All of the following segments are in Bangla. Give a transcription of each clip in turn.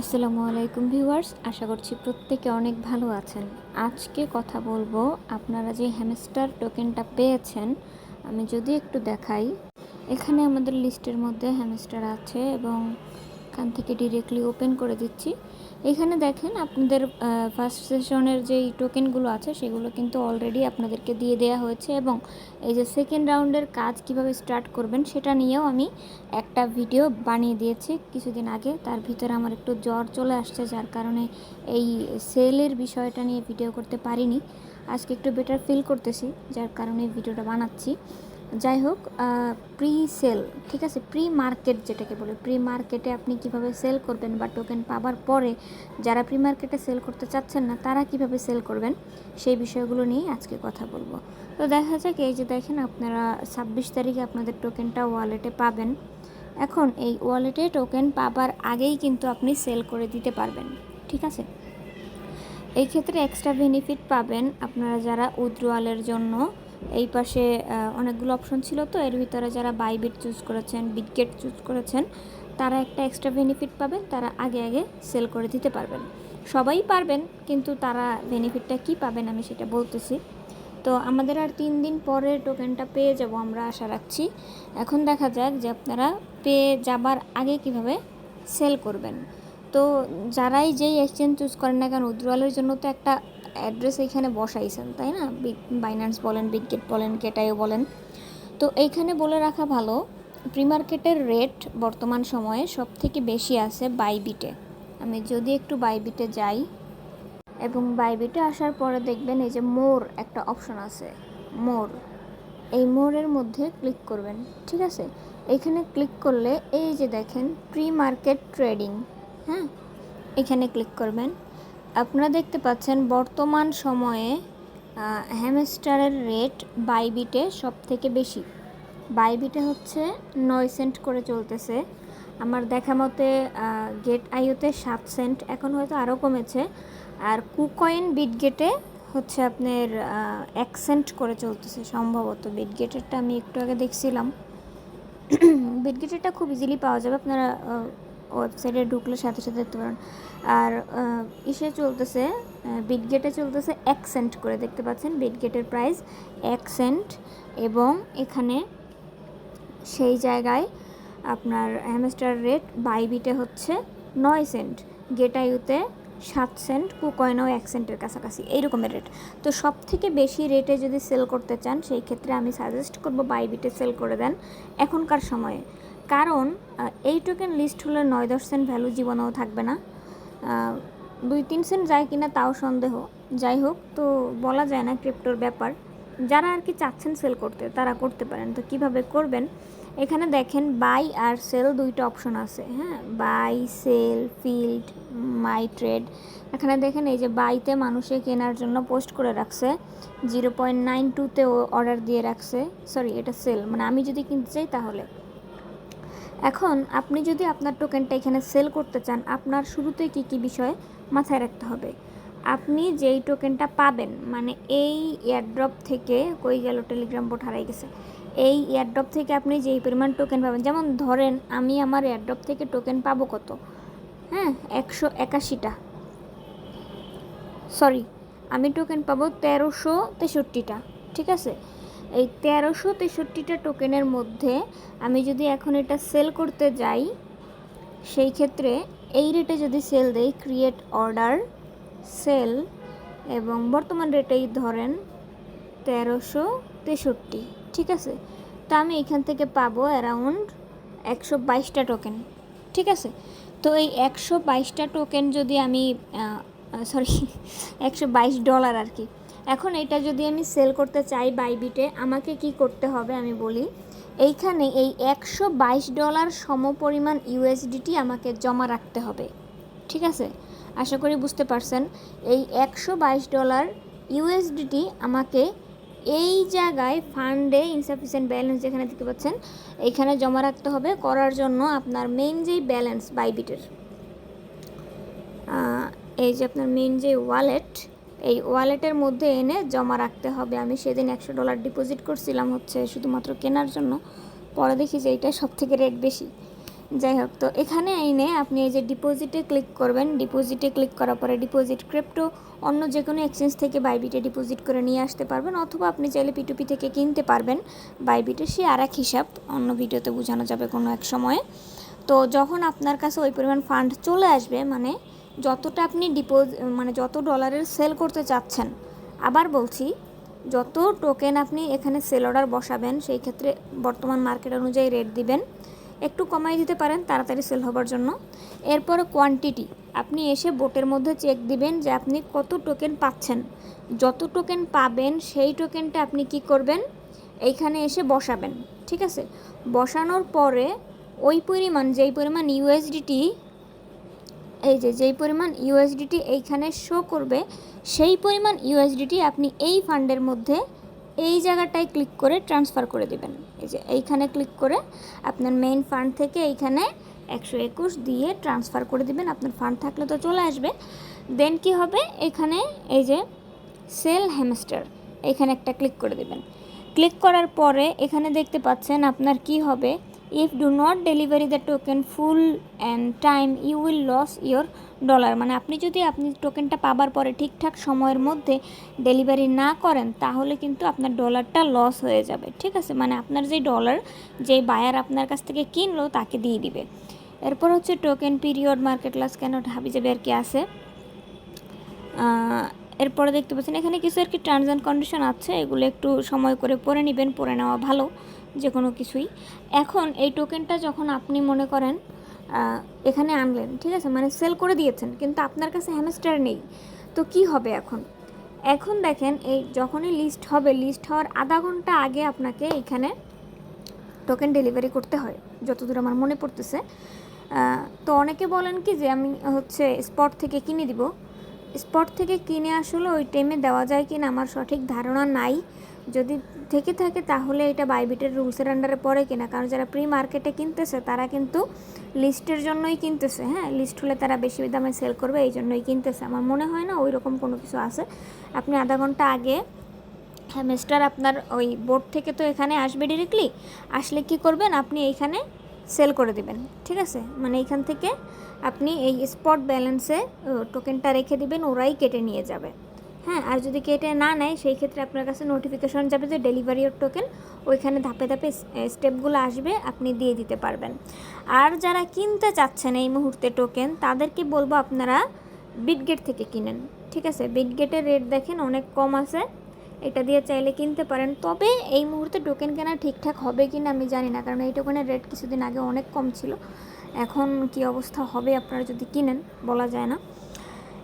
আসসালামু আলাইকুম ভিউয়ার্স, আশা করছি প্রত্যেকে অনেক ভালো আছেন। আজকে কথা বলব আপনারা যে হ্যামস্টার টোকেনটা পেয়েছেন, আমি যদি একটু দেখাই। এখানে আমাদের লিস্টের মধ্যে হ্যামস্টার আছে এবং এখান থেকে ডিরেক্টলি ওপেন করে দিচ্ছি। এখানে দেখেন আপনাদের ফার্স্ট সেশনের যেই টোকেনগুলো আছে, সেগুলো কিন্তু অলরেডি আপনাদেরকে দিয়ে দেওয়া হয়েছে এবং এই যে সেকেন্ড রাউন্ডের কাজ কীভাবে স্টার্ট করবেন, সেটা নিয়েও আমি একটা ভিডিও বানিয়ে দিয়েছি কিছুদিন আগে। তার ভিতরে আমার একটু জ্বর চলে আসছে, যার কারণে এই সেলের বিষয়টা নিয়ে ভিডিও করতে পারিনি। আজকে একটু বেটার ফিল করতেছি, যার কারণে ভিডিওটা বানাচ্ছি। যাই হোক প্রি সেল ঠিক আছে? প্রি মার্কেট যেটাকে বলে প্রি মার্কেটে আপনি কীভাবে সেল করবেন বা টোকেন পাবার পরে যারা প্রি মার্কেটে সেল করতে চাচ্ছেন না, তারা কীভাবে সেল করবেন? সেই বিষয়গুলো নিয়ে আজকে কথা বলব। তো দেখা যাক, এই যে দেখেন আপনারা ছাব্বিশ তারিখে আপনাদের টোকেনটা ওয়ালেটে পাবেন। এখন এই ওয়ালেটে টোকেন পাবার আগেই কিন্তু আপনি সেল করে দিতে পারবেন, ঠিক আছে? এই ক্ষেত্রে এক্সট্রা বেনিফিট পাবেন আপনারা যারা উইথড্রয়ালের জন্য। এই পাশে অনেকগুলো অপশন ছিল তো। এর ভিতরে যারা বাইবিট চুজ করেছেন বিটগেট চুজ করেছেন, তারা একটা এক্সট্রা বেনিফিট পাবেন, তারা আগে আগে সেল করে দিতে পারবেন। সবাই পারবেন, কিন্তু তারা বেনিফিটটা কি পাবেন আমি সেটা বলতেছি। তো আমাদের আর তিন দিন পরে টোকেনটা পেয়ে যাব আমরা আশা রাখছি। এখন দেখা যাক যে আপনারা পেয়ে যাবার আগে কীভাবে সেল করবেন। তো যারাই যেই এক্সচেঞ্জ চুজ করেন না কেন উইথড্রয়ালের জন্য তো একটা অ্যাড্রেস এইখানে বসাইছেন, তাই না? বাইন্যান্স বলেন বিগগেট বলেন কেটাইও বলেন। তো এইখানে বলে রাখা ভালো প্রিমার্কেটের রেট বর্তমান সময়ে সব থেকে বেশি আছে বাইবিটে আমি যদি একটু বাইবিটে যাই, এবং বাইবিটে আসার পরে দেখবেন এই যে মোর একটা অপশন আছে, মোর। এই মোরের মধ্যে ক্লিক করবেন, ঠিক আছে? এখানে ক্লিক করলে এই যে দেখেন প্রি মার্কেট ট্রেডিং হ্যাঁ? এখানে ক্লিক করবেন। আপনারা দেখতে পাচ্ছেন বর্তমান সময়ে হ্যামস্টারের রেট বাইবিটে সব থেকে বেশি। বাইবিটে হচ্ছে নয় সেন্ট করে চলতেছে। আমার দেখা মতে গেট আইওতে সাত সেন্ট, এখন হয়তো আরও কমেছে। আর কুকয়েন বিটগেটে হচ্ছে আপনার এক সেন্ট করে চলতেছে সম্ভবত। বিটগেটেরটা আমি একটু আগে দেখছিলাম। বিটগেটেরটা খুব ইজিলি পাওয়া যাবে। আপনারা ওয়েবসাইটে ঢুকলে সাথে সাথে দেখতে পারেন আর ইসে চলতেছে বিটগেটে চলতেছে এক সেন্ট করে, দেখতে পাচ্ছেন? বিটগেটের প্রাইস এক সেন্ট এবং এখানে সেই জায়গায় আপনার হ্যামস্টার রেট বাইবিটে হচ্ছে নয় সেন্ট গেটাইউতে সাত সেন্ট কুকয়েনও এক সেন্টের কাছাকাছি, এইরকমের রেট তো সব থেকে বেশি রেটে যদি সেল করতে চান, সেই ক্ষেত্রে আমি সাজেস্ট করব বাইবিটে সেল করে দেন এখনকার সময়ে। কারণ এই টোকেন লিস্ট হলে নয় দশ সেন্ট ভ্যালু জীবনেও থাকবে না। দুই তিন সেন্ট যায় কিনা তাও সন্দেহ। যাই হোক, তো বলা যায় না ক্রিপ্টোর ব্যাপার। যারা আর কি চাচ্ছেন সেল করতে, তারা করতে পারেন। তো কীভাবে করবেন? এখানে দেখেন বাই আর সেল দুইটা অপশন আছে হ্যাঁ? Buy sell field my trade এখানে দেখেন এই যে বাইতে মানুষে কেনার জন্য পোস্ট করে রাখছে। জিরো পয়েন্ট নাইন টুতে অর্ডার দিয়ে রাখছে। সরি এটা সেল মানে আমি যদি কিনতে চাই তাহলে। এখন আপনি যদি আপনার টোকেনটা এখানে সেল করতে চান, আপনার শুরুতে কি কি বিষয় মাথায় রাখতে হবে? আপনি যেই টোকেনটা পাবেন মানে এই এয়ারড্রপ থেকে, কই গেল টেলিগ্রাম বোর্ড হারাই গেছে, এই এয়ারড্রপ থেকে আপনি যেই পরিমাণ টোকেন পাবেন, যেমন ধরেন আমি আমার এয়ারড্রপ থেকে টোকেন পাবো কত? হ্যাঁ একশো একাশিটা। সরি আমি টোকেন পাবো তেরোশো তেষট্টিটা, ঠিক আছে? এই তেরোশো তেষট্টিটা টোকেনের মধ্যে আমি যদি এখন এটা সেল করতে যাই, সেই ক্ষেত্রে এই রেটে যদি সেল দেই ক্রিয়েট অর্ডার সেল এবং বর্তমান রেটেই ধরেন তেরোশো তেষট্টি, ঠিক আছে? তা আমি এখান থেকে পাবো অ্যারাউন্ড একশো বাইশটা টোকেন ঠিক আছে? তো এই একশো বাইশটা টোকেন যদি আমি সরি একশো বাইশ ডলার আর কি এখন এটা যদি আমি সেল করতে চাই বাইবিটে আমাকে কি করতে হবে আমি বলি? এইখানে এই একশো বাইশ ডলার সমপরিমাণ ইউএসডিটি আমাকে জমা রাখতে হবে। ঠিক আছে? আশা করি বুঝতে পারছেন। এই একশো বাইশ ডলার ইউএসডিটি আমাকে এই জায়গায় ফান্ডে ইনসাফিসিয়েন্ট ব্যালেন্স যেখানে দেখতে পাচ্ছেন, এইখানে জমা রাখতে হবে করার জন্য আপনার মেইন যেই ব্যালেন্স বাইবিটের এই যে আপনার মেইন যে ওয়ালেট এই ওয়ালেটের মধ্যে এনে জমা রাখতে হবে। আমি সেদিন একশো ডলার ডিপোজিট করছিলাম হচ্ছে শুধুমাত্র কেনার জন্য। পরে দেখি যে এইটা সব থেকে রেট বেশি। যাই হোক, তো এখানে এনে আপনি এই যে ডিপোজিটে ক্লিক করবেন। ডিপোজিটে ক্লিক করার পরে ডিপোজিট ক্রিপ্টো অন্য যে কোনো এক্সচেঞ্জ থেকে বাইবিটে ডিপোজিট করে নিয়ে আসতে পারবেন অথবা আপনি চাইলে পিটুপি থেকে কিনতে পারবেন। বাইবিটে সে আর এক হিসাব, অন্য ভিডিওতে বোঝানো যাবে কোনো এক সময়ে। তো যখন আপনার কাছে ওই পরিমাণ ফান্ড চলে আসবে মানে যতটা আপনি ডিপোজ মানে যত ডলারের সেল করতে চাচ্ছেন, আবার বলছি, যত টোকেন আপনি এখানে সেল অর্ডার বসাবেন, সেই ক্ষেত্রে বর্তমান মার্কেট অনুযায়ী রেট দিবেন, একটু কমাই দিতে পারেন, তাড়াতাড়ি সেল হবার জন্য। এরপরে কোয়ান্টিটি আপনি এসে বোটের মধ্যে চেক দিবেন যে আপনি কত টোকেন পাচ্ছেন। যত টোকেন পাবেন, সেই টোকেনটা আপনি কি করবেন? এইখানে এসে বসাবেন, ঠিক আছে? বসানোর পরে ওই পরিমাণ, যেই পরিমাণ ইউএসডিটি এই যে, যেই পরিমাণ ইউএসডিটি এইখানে শো করবে, সেই পরিমাণ ইউএসডিটি আপনি এই ফান্ডের মধ্যে এই জায়গাটায় ক্লিক করে ট্রান্সফার করে দেবেন। এই যে, এইখানে ক্লিক করে আপনার মেইন ফান্ড থেকে এইখানে একশো একুশ দিয়ে ট্রান্সফার করে দিবেন। আপনার ফান্ড থাকলে তো চলে আসবে। দেন কি হবে? এখানে এই যে সেল হ্যামস্টার এখানে একটা ক্লিক করে দেবেন। ক্লিক করার পরে এখানে দেখতে পাচ্ছেন আপনার কি হবে? If do not delivery the token full and time you will lose your dollar মানে আপনি যদি আপনি টোকেনটা পাবার পরে ঠিকঠাক সময়ের মধ্যে ডেলিভারি না করেন, তাহলে কিন্তু আপনার ডলারটা লস হয়ে যাবে। ঠিক আছে? মানে আপনার যে ডলার যে বায়ার আপনার কাছ থেকে কিনলো, তাকে দিয়ে দিবে। এরপর হচ্ছে টোকেন পিরিয়ড মার্কেট লস কেন হাবি যাবে আর কি আছে? এরপরে দেখতে পাচ্ছেন, এখানে কিছু আর কি টার্মস অ্যান্ড কন্ডিশন আছে, এগুলো একটু সময় করে পড়ে নেবেন, পড়ে নেওয়া ভালো। যে কোনো কিছুই। এখন এই টোকেনটা যখন আপনি মনে করেন এখানে আনলেন, ঠিক আছে? মানে সেল করে দিয়েছেন, কিন্তু আপনার কাছে হ্যামস্টার নেই। তো কি হবে এখন? এখন দেখেন, এই যখনই লিস্ট হবে লিস্ট হওয়ার আধা ঘণ্টা আগে আপনাকে এখানে টোকেন ডেলিভারি করতে হয়, যতদূর আমার মনে পড়তেছে। তো অনেকে বলেন কি যে আমি হচ্ছে স্পট থেকে কিনে দিব। স্পট থেকে কিনে আসলে ওই টাইমে দেওয়া যায় কিনা আমার সঠিক ধারণা নাই। যদি থেকে থাকে তাহলে এটা বাইবিটের রুলসের আন্ডারে পড়ে কিনা। কারণ যারা প্রি মার্কেটে কিনতেছে, তারা কিন্তু লিস্টের জন্যই কিনতেছে হ্যাঁ? লিস্ট হলে তারা বেশি দামে সেল করবে, এই জন্যই কিনতেছে। আমার মনে হয় না ওই রকম কোনো কিছু আছে। আপনি আধা ঘণ্টা আগে হ্যামস্টার আপনার ওই বোর্ড থেকে তো এখানে আসবে ডিরেক্টলি আসলে কি করবেন? আপনি এইখানে সেল করে দিবেন, ঠিক আছে? মানে এইখান থেকে আপনি এই স্পট ব্যালেন্সে টোকেনটা রেখে দিবেন, ওরাই কেটে নিয়ে যাবে। হ্যাঁ আর যদি কেটে না নেয়, সেই ক্ষেত্রে আপনার কাছে নোটিফিকেশন যাবে যে ডেলিভারি টোকেন ওইখানে ধাপে ধাপে স্টেপগুলো আসবে, আপনি দিয়ে দিতে পারবেন। আর যারা কিনতে চাচ্ছেন এই মুহূর্তে টোকেন তাদেরকে বলব আপনারা বিটগেট থেকে কিনেন, ঠিক আছে? বিটগেটের রেট দেখেন অনেক কম আছে, এটা দিয়ে চাইলে কিনতে পারেন। তবে এই মুহূর্তে টোকেন কেনা ঠিকঠাক হবে কি না আমি জানি না, কারণ এই টোকেনের রেট কিছুদিন আগে অনেক কম ছিল। এখন কি অবস্থা হবে আপনারা যদি কিনেন, বলা যায় না।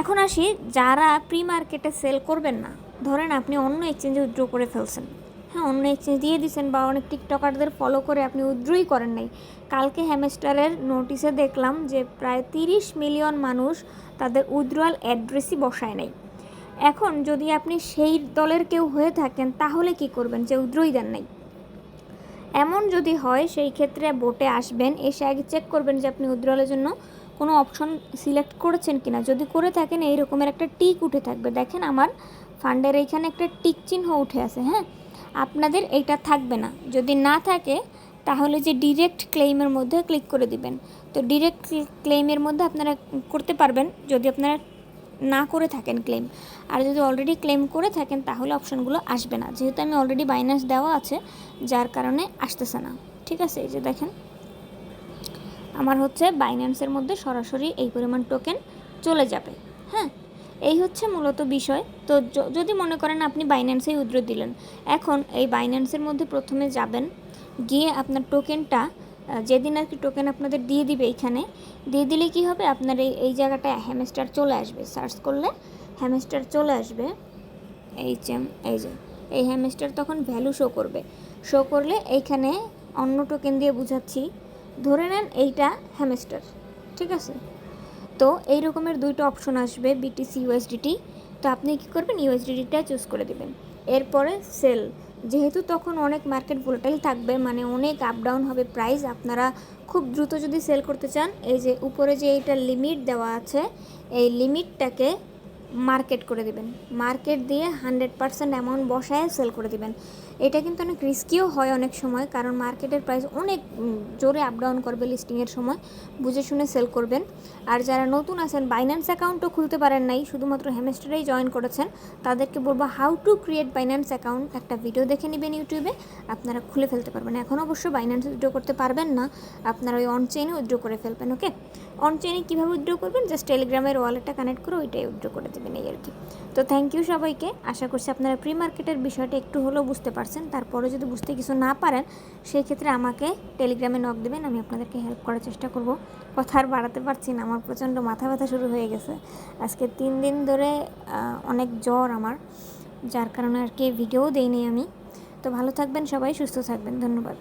এখন আসি, যারা প্রি মার্কেটে সেল করবেন না, ধরেন আপনি অন্য এক্সচেঞ্জে উইথড্র করে ফেলছেন। হ্যাঁ অন্য এক্সচেঞ্জ দিয়ে দিয়েছেন বা অনেক টিকটকারদের ফলো করে আপনি উইথড্রই করেন নাই। কালকে হ্যামেস্টারের নোটিশে দেখলাম যে প্রায় তিরিশ মিলিয়ন মানুষ তাদের উইথড্রয়াল অ্যাড্রেসই বসায় নাই। এখন যদি আপনি সেই দলের কেউ হয়ে থাকেন, তাহলে কি করবেন যে উইথড্রই দেন নাই? এমন যদি হয়, সেই ক্ষেত্রে বোটে আসবেন, এসে আগে চেক করবেন যে আপনি উইথড্রলের জন্য কোনো অপশন সিলেক্ট করেছেন কিনা, যদি করে থাকেন এই রকমের একটা টিক উঠে থাকবে। দেখেন আমার ফান্ডের এইখানে একটা টিক চিহ্ন উঠে আছে হ্যাঁ? আপনাদের এইটা থাকবে না। যদি না থাকে, তাহলে যে ডিরেক্ট ক্লেইমের মধ্যে ক্লিক করে দিবেন। তো ডিরেক্ট ক্লেইমের মধ্যে আপনারা করতে পারবেন, যদি আপনারা না করে থাকেন ক্লেম আর যদি অলরেডি ক্লেম করে থাকেন, তাহলে অপশনগুলো আসবে না। যেহেতু আমি অলরেডি বাইন্যান্স দেওয়া আছে, যার কারণে আসতেছে না। ঠিক আছে, এই যে দেখেন। আমার হচ্ছে বাইন্যান্সের মধ্যে সরাসরি এই পরিমাণ টোকেন চলে যাবে। হ্যাঁ এই হচ্ছে মূলত বিষয়। তো যদি মনে করেন আপনি বাইন্যান্সেই উদ্র দিলেন, এখন এই বাইন্যান্সের মধ্যে প্রথমে যাবেন, গিয়ে আপনার টোকেনটা যেদিন আর কি টোকেন আপনাদের দিয়ে দিবে এইখানে দিয়ে দিলে কি হবে? আপনার এই এই জায়গাটায় হ্যামস্টার চলে আসবে। সার্চ করলে হ্যামস্টার চলে আসবে। এই যে এই যে, এই হ্যামস্টার তখন ভ্যালু শো করবে। শো করলে এইখানে অন্য টোকেন দিয়ে বুঝাচ্ছি। ধরে নেন এইটা হ্যামেস্টার ঠিক আছে? তো এই রকমের দুইটা অপশন আসবে বিটিসি ইউএসডিটি তো আপনি কী করবেন? ইউএসডিটিটা চুজ করে দেবেন। এরপরে সেল যেহেতু তখন অনেক মার্কেট ভোলাটাইল থাকবে মানে অনেক আপ ডাউন হবে প্রাইস আপনারা খুব দ্রুত যদি সেল করতে চান, এই যে উপরে যে এইটা লিমিট দেওয়া আছে, এই লিমিটটাকে মার্কেট করে দিবেন। মার্কেট দিয়ে হান্ড্রেড পার্সেন্ট অ্যামাউন্ট বসায় সেল করে দিবেন। এটা কিন্তু অনেক রিস্কিও হয় অনেক সময়, কারণ মার্কেটের প্রাইস অনেক জোরে আপ ডাউন করবে লিস্টিংয়ের সময়। বুঝে শুনে সেল করবেন। আর যারা নতুন আছেন বাইন্যান্স অ্যাকাউন্টও খুলতে পারেন নাই, শুধুমাত্র হেমেস্টারেই জয়েন করেছেন, তাদেরকে বলব how to create Binance account একটা ভিডিও দেখে নেবেন ইউটিউবে আপনারা খুলে ফেলতে পারবেন। এখন অবশ্য বাইন্যান্স উইড্রো করতে পারবেন না, আপনারা ওই অন উইড্রো করে ফেলবেন ওকে অন চেইনে কীভাবে উইথড্র করবেন? জাস্ট টেলিগ্রামের ওয়ালেটটা কানেক্ট করে ওইটাই উইথড্র করে দেবেন এই আর কি। তো থ্যাংক ইউ সবাইকে। আশা করছি আপনারা প্রি মার্কেটের বিষয়টা একটু হলেও বুঝতে পারছেন। তারপরে যদি বুঝতে কিছু না পারেন সেই ক্ষেত্রে আমাকে টেলিগ্রামে নক দেবেন, আমি আপনাদেরকে হেল্প করার চেষ্টা করব। কথা আর বাড়াতে পারছি না, আমার প্রচণ্ড মাথা ব্যথা শুরু হয়ে গেছে। আজকে তিন দিন ধরে অনেক জ্বর আমার, যার কারণে আর কি ভিডিও দেইনি আমি। তো ভালো থাকবেন সবাই, সুস্থ থাকবেন, ধন্যবাদ।